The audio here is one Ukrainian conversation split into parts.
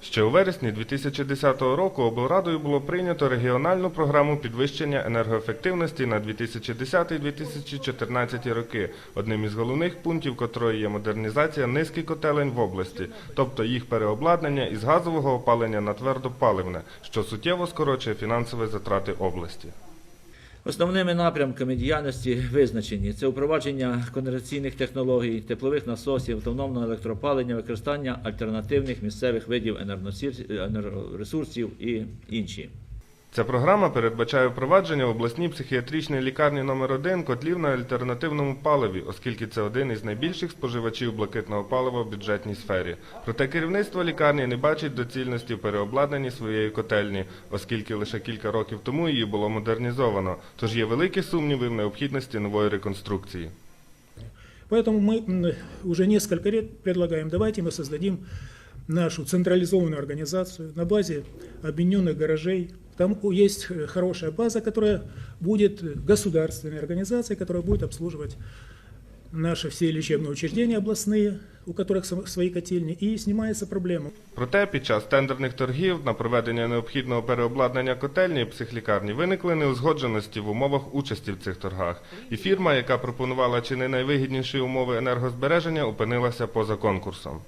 Ще у вересні 2010 року облрадою було прийнято регіональну програму підвищення енергоефективності на 2010-2014 роки, одним із головних пунктів котрої є модернізація низки котелень в області, тобто їх переобладнання із газового опалення на твердопаливне, що суттєво скорочує фінансові затрати області. Основними напрямками діяльності визначені це впровадження конденсаційних технологій, теплових насосів, автономного електропалення, використання альтернативних місцевих видів енергоресурсів і інші. Ця програма передбачає впровадження в обласній психіатричній лікарні номер 1 котлів на альтернативному паливі, оскільки це один із найбільших споживачів блакитного палива в бюджетній сфері. Проте керівництво лікарні не бачить доцільності в переобладнанні своєї котельні, оскільки лише кілька років тому її було модернізовано. Тож є великі сумніви в необхідності нової реконструкції. Поэтому мы м, уже несколько лет предлагаем, давайте мы создадим нашу централизованную организацию на базе объединенных гаражей. Там у- есть э, хорошая база, которая будет э, государственной организацией, которая будет обслуживать наши все лечебные учреждения областные, у которых св- свои котельни, и снимается проблема. Проте під час тендерних торгів на проведення необхідного переобладнання котельні психлікарні виникли неузгодженості в умовах участі в цих торгах, і фірма, яка пропонувала чи не найвигідніші умови енергозбереження, опинилася поза конкурсом.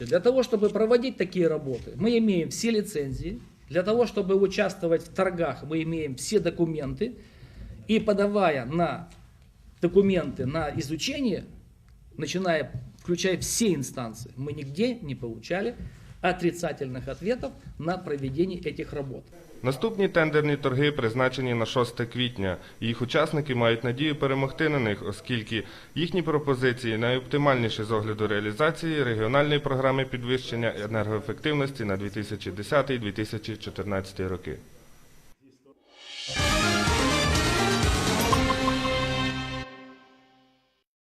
Для того, чтобы проводить такие работы, мы имеем все лицензии. Для того, чтобы участвовать в торгах, мы имеем все документы. И подавая на документы на изучение, начиная, включая все инстанции, мы нигде не получали отрицательных ответов на проведение этих работ. Наступні тендерні торги призначені на 6 квітня. Їх учасники мають надію перемогти на них, оскільки їхні пропозиції найоптимальніші з огляду реалізації регіональної програми підвищення енергоефективності на 2010-2014 роки.